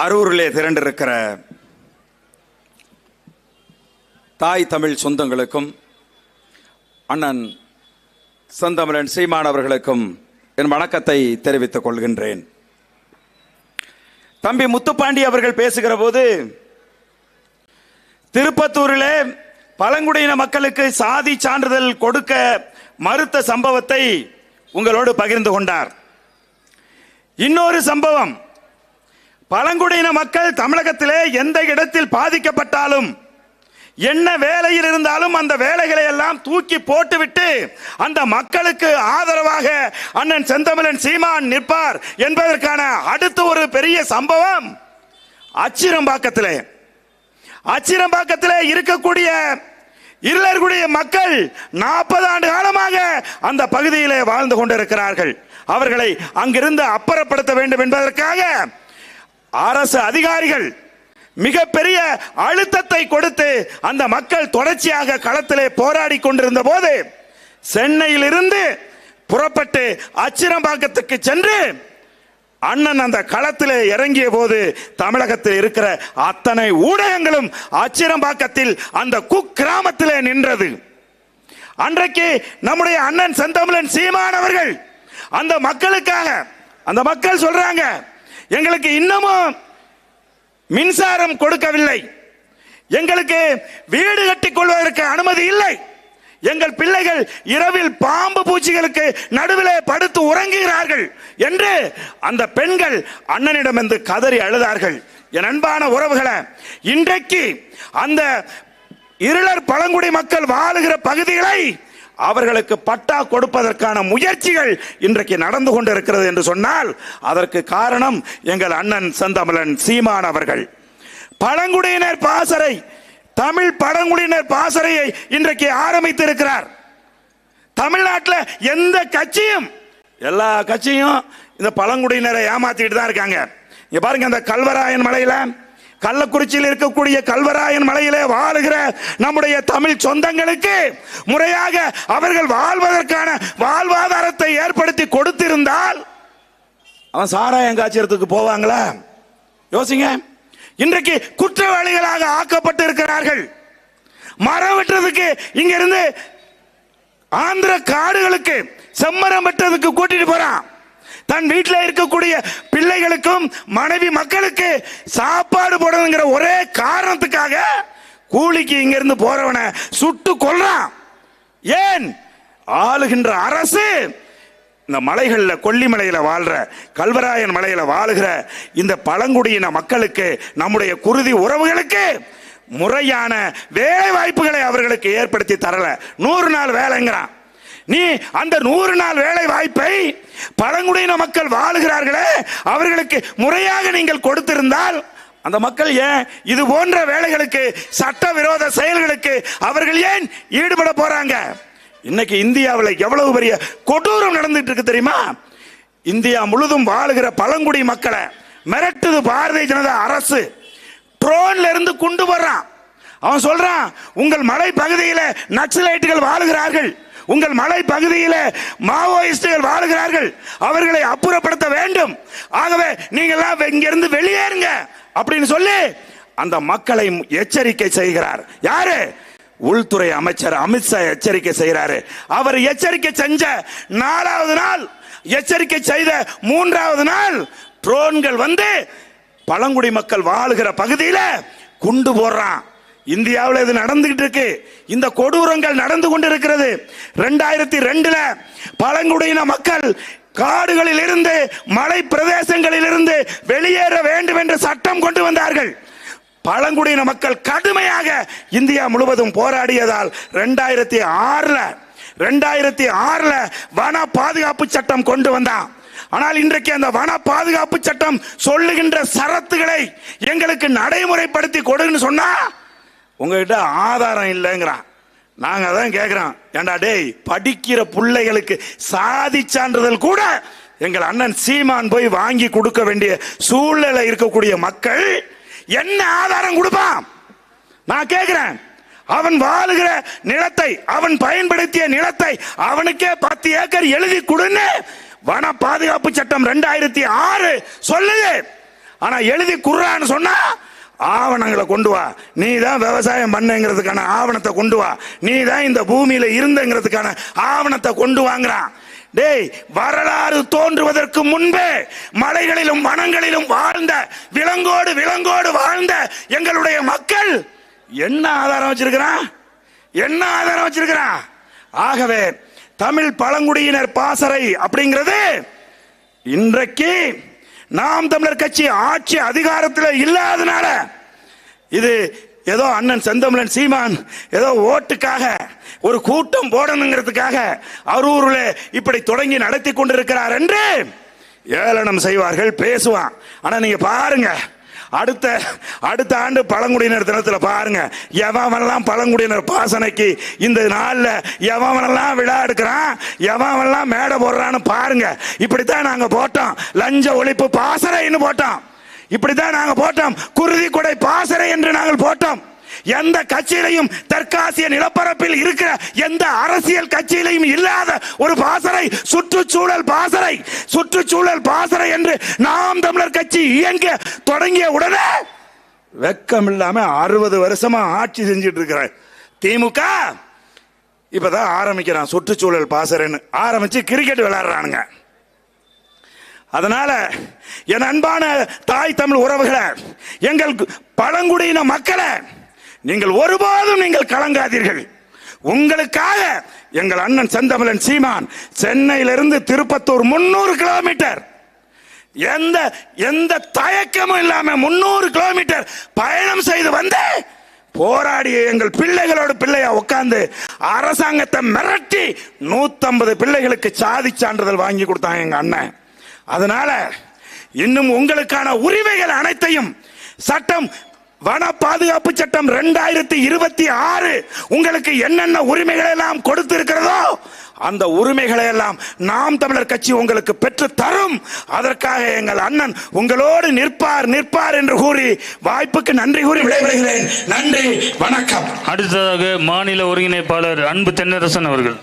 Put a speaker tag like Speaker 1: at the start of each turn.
Speaker 1: அரூரிலே திரண்டிருக்கிற தாய் தமிழ் சொந்தங்களுக்கும் அண்ணன் செந்தமிழன் சீமானவர்களுக்கும் என் வணக்கத்தை தெரிவித்துக் கொள்கின்றேன். தம்பி முத்துப்பாண்டி அவர்கள் பேசுகிற போது திருப்பத்தூரிலே பழங்குடியின மக்களுக்கு சாதி சான்றிதழ் கொடுக்க மறுத்த சம்பவத்தை உங்களோடு பகிர்ந்து கொண்டார். இன்னொரு சம்பவம் பழங்குடியின மக்கள் தமிழகத்திலே எந்த இடத்தில் பாதிக்கப்பட்டாலும் என்ன வேலையில் இருந்தாலும் அந்த வேலைகளை எல்லாம் தூக்கி போட்டுவிட்டு அந்த மக்களுக்கு ஆதரவாக அண்ணன் செந்தமிழன் சீமான் நிற்பார் என்பதற்கான அடுத்த ஒரு பெரிய சம்பவம் அச்சிரம்பாக்கத்திலே. அச்சிரம்பாக்கத்திலே இருக்கக்கூடிய இருளர்களுடைய மக்கள் நாற்பது ஆண்டு காலமாக அந்த பகுதியிலே வாழ்ந்து கொண்டிருக்கிறார்கள். அவர்களை அங்கிருந்து அப்புறப்படுத்த வேண்டும் என்பதற்காக அரசு அதிகாரிகள் மிகப்பெரிய அழுத்தத்தை கொடுத்து அந்த மக்கள் தொடர்ச்சியாக களத்திலே போராடி கொண்டிருந்த போது சென்னையிலிருந்து புறப்பட்டு அச்சிரம்பாக்கத்துக்கு சென்று அண்ணன் அந்த களத்திலே இறங்கிய போது தமிழகத்தில் இருக்கிற அத்தனை ஊடகங்களும் அச்சிரம்பாக்கத்தில் அந்த குக்கிராமத்திலே நின்றது. அன்றைக்கு நம்முடைய அண்ணன் செந்தமிழன் சீமானவர்கள் அந்த மக்களுக்காக அந்த மக்கள் சொல்றாங்க எங்களுக்கு இன்னமும் மின்சாரம் கொடுக்கவில்லை. எங்களுக்கு வீடு கட்டிக் கொள்வதற்கு அனுமதி இல்லை. எங்கள் பிள்ளைகள் இரவில் பாம்பு பூச்சிகளுக்கு நடுவில் படுத்து உறங்குகிறார்கள் என்று அந்த பெண்கள் அண்ணனிடம் வந்து கதறி அழுதார்கள். என் அன்பான உறவுகளை இன்றைக்கு அந்த இருளர் பழங்குடி மக்கள் வாழுகிற பகுதிகளை அவர்களுக்கு பட்டா கொடுப்பதற்கான முயற்சிகள் இன்றைக்கு நடந்து கொண்டிருக்கிறது என்று சொன்னால் அதற்கு காரணம் எங்கள் அண்ணன் செந்தமிழன் சீமான் அவர்கள். பழங்குடியினர் பாசறை தமிழ் பழங்குடியினர் பாசறையை இன்றைக்கு ஆரம்பித்து இருக்கிறார் தமிழ்நாட்டில் எந்த கட்சியும் எல்லா கட்சியும் இந்த பழங்குடியினரை ஏமாத்திட்டு தான் இருக்காங்க. இங்க பாருங்க அந்த கல்வராயன் மலையில கள்ளக்குறிச்சியில் இருக்கக்கூடிய கல்வராயன் மலையிலே வாழுகிற நம்முடைய தமிழ் சொந்தங்களுக்கு முறையாக அவர்கள் வாழ்வதற்கான வாழ்வாதாரத்தை ஏற்படுத்தி கொடுத்திருந்தால் அவன் சாராயம் காய்ச்சறதுக்கு போவாங்களா? யோசிங்க. இன்றைக்கு குற்றவாளிகளாக ஆக்கப்பட்டு இருக்கிறார்கள் மரம் வெட்டுறதுக்கு இங்க இருந்து ஆந்திர காடுகளுக்கு செம்மரம் வெட்டுறதுக்கு கூட்டிட்டு போறான். தன் வீட்டில் இருக்கக்கூடிய பிள்ளைகளுக்கும் மனைவி மக்களுக்கு சாப்பாடு போடணுங்கிற ஒரே காரணத்துக்காக கூலிக்கு இங்கிருந்து போறவனை சுட்டு கொல்றான். ஏன்? ஆளுகின்ற அரசு இந்த மலைகளில் கொல்லிமலையில் வாழ்ற கல்வராயன் மலையில் வாழுகிற இந்த பழங்குடியின மக்களுக்கு நம்முடைய குருதி உறவுகளுக்கு முறையான வேலை வாய்ப்புகளை அவர்களுக்கு ஏற்படுத்தி தரல. நூறு நாள் வேலைங்கிறான். நீ அந்த நூறு நாள் வேலை வாய்ப்பை பழங்குடியின மக்கள் வாழுகிறார்களே அவர்களுக்கு முறையாக நீங்கள் கொடுத்திருந்தால் அந்த மக்கள் ஏன் இது போன்ற வேலைகளுக்கு சட்டவிரோத செயல்களுக்கு அவர்கள் ஏன் ஈடுபட போறாங்க? இன்னைக்கு இந்தியாவில் எவ்வளவு பெரிய கொடூரம் நடந்துட்டு இருக்கு தெரியுமா? இந்தியா முழுதும் வாழுகிற பழங்குடி மக்களை மிரட்டுது பாரதிய ஜனதா அரசு. ட்ரோன்ல இருந்து கொண்டு வர்றான். அவன் சொல்றான் உங்கள் மலை பகுதியில் நக்சலைட்டுகள் வாழுகிறார்கள். உங்கள் மலை பகுதியில் மாவோயிஸ்டுகள் வாழுகிறார்கள். அவர்களை அப்புறப்படுத்த வேண்டும். ஆகவே நீங்களாம் இங்கிருந்து வெளியேறுங்க அப்படின்னு சொல்லி அந்த மக்களை எச்சரிக்கை செய்கிறார். யாரு? உள்துறை அமைச்சர் அமித்ஷா எச்சரிக்கை செய்கிறாரு. அவர் எச்சரிக்கை செஞ்ச நாலாவது நாள் எச்சரிக்கை செய்த மூன்றாவது நாள் ட்ரோன்கள் வந்து பழங்குடி மக்கள் வாழுகிற பகுதியில் குண்டு போடுறான். இந்தியாவில் இது நடந்துகிட்டு இருக்கு. இந்த கொடூரங்கள் நடந்து கொண்டிருக்கிறது. ரெண்டாயிரத்தி ரெண்டுல பழங்குடியின மக்கள் காடுகளில் இருந்து மலை பிரதேசங்களில் இருந்து வெளியேற வேண்டும் என்று சட்டம் கொண்டு வந்தார்கள். பழங்குடியின மக்கள் கடுமையாக இந்தியா முழுவதும் போராடியதால் ரெண்டாயிரத்தி ஆறுல ரெண்டாயிரத்தி ஆறுல வன பாதுகாப்பு சட்டம் கொண்டு வந்தான். ஆனால் இன்றைக்கு அந்த வன பாதுகாப்பு சட்டம் சொல்லுகின்ற சரத்துகளை எங்களுக்கு நடைமுறைப்படுத்தி கொடுன்னு சொன்னா உங்ககிட்ட ஆதாரம் இல்லைங்கிறான். நாங்க அதான் கேட்கிறோம் ஏண்டா டேய் படிக்கிற பிள்ளைகளுக்கு சாதி சான்றிதழ் கூட எங்கள் அண்ணன் சீமான் போய் வாங்கி கொடுக்க வேண்டிய சூழ்நிலை இருக்கக்கூடிய மக்கள் என்ன ஆதாரம் கொடுப்பான்? நான் கேட்கிறேன் அவன் வாழுகிற நிலத்தை அவன் பயன்படுத்திய நிலத்தை அவனுக்கே பத்து ஏக்கர் எழுதி கொடுன்னு வன பாதுகாப்பு சட்டம் ரெண்டாயிரத்தி ஆறு சொல்லுது. ஆனா எழுதி குர்றான்னு சொன்னா ஆவணங்களை கொண்டு வா. நீ தான் விவசாயம் பண்ணுங்கிறதுக்கான ஆவணத்தை கொண்டு வா. நீ தான் இந்த பூமியில இருந்தங்கிறதுக்கான ஆவணத்தை கொண்டு வாங்குறான். டேய் வரலாறு தோன்றுவதற்கு முன்பே மலைகளிலும் வனங்களிலும் வாழ்ந்த விலங்கோடு விலங்கோடு வாழ்ந்த எங்களுடைய மக்கள் என்ன ஆதாரம் வச்சிருக்கிறான்? என்ன ஆதாரம் வச்சிருக்கிறான்? ஆகவே தமிழ் பழங்குடியினர் பாசறை அப்படிங்கிறது இன்றைக்கு நாம் தமிழர் கட்சி ஆட்சி அதிகாரத்தில் இல்லாதனால இது ஏதோ அண்ணன் செந்தமிழன் சீமான் ஏதோ ஓட்டுக்காக ஒரு கூட்டம் போடணுங்கிறதுக்காக அரூரில் இப்படி தொடங்கி நடத்தி கொண்டிருக்கிறார் என்று ஏளனம் செய்வார்கள் பேசுவான். ஆனால் நீங்க பாருங்க அடுத்த அடுத்த ஆண்டு பழங்குடியினர் தினத்தில் பாருங்க. எவன்லாம் பழங்குடியினர் பாசனைக்கு இந்த நாளில் எவன்லாம் விழா எடுக்கிறான் எவன்லாம் மேடை போடுறான்னு பாருங்க. இப்படித்தான் நாங்கள் போட்டோம். லஞ்ச ஒழிப்பு பாசறைன்னு போட்டோம். இப்படித்தான் நாங்கள் போட்டோம். குருதி கொடை பாசறை என்று நாங்கள் போட்டோம். எந்த கட்சியிலையும் தெற்காசிய நிலப்பரப்பில் இருக்கிற எந்த அரசியல் கட்சியிலையும் இல்லாத ஒரு பாசறை சுற்றுச்சூழல் பாசறை சுற்றுச்சூழல் பாசறை என்று நாம் தமிழர் கட்சி இயங்க தொடங்கிய உடனே வெக்கம் இல்லாம அறுபது வருஷமா ஆட்சி செஞ்சிட்டு இருக்கிற திமுக இப்பதான் ஆரம்பிக்கிறான் சுற்றுச்சூழல் பாசறைன்னு. ஆரம்பிச்சு கிரிக்கெட் விளையாடுறானுங்க. அதனால என் அன்பான தாய் தமிழ் உறவுகளை எங்கள் பழங்குடியின மக்களை நீங்கள் ஒருபோதும் நீங்கள் கலங்காதீர்கள். உங்களுக்காக எங்கள் அண்ணன் செந்தமிழன் சீமான் சென்னையிலிருந்து திருப்பத்தூர் முன்னூறு கிலோமீட்டர். எந்த எந்த தயக்கமும் இல்லாம முன்னூறு கிலோமீட்டர் பயணம் செய்து வந்து போராடிய எங்கள் பிள்ளைகளோட பிள்ளையா உட்கார்ந்து அரசாங்கத்தை மிரட்டி நூத்தம்பது பிள்ளைகளுக்கு சாதி சான்றிதழ் வாங்கி கொடுத்தாங்க எங்க அண்ணன். அதனால இன்னும் உங்களுக்கான உரிமைகள் அனைத்தையும் சட்டம் வன பாதுகாப்பு சட்டம் ரெண்டாயிரத்தி இருபத்தி ஆறு உங்களுக்கு என்னென்ன உரிமைகளை எல்லாம் கொடுத்திருக்கிறதோ அந்த உரிமைகளை எல்லாம் நாம் தமிழர் கட்சி உங்களுக்கு பெற்று தரும். அதற்காக எங்கள் அண்ணன் உங்களோடு நிற்பார் நிற்பார் என்று கூறி வாய்ப்புக்கு நன்றி கூறி விடைபெறுகிறேன். நன்றி வணக்கம்.
Speaker 2: அடுத்ததாக மாநில ஒருங்கிணைப்பாளர் அன்பு தென்னரசன் அவர்கள்.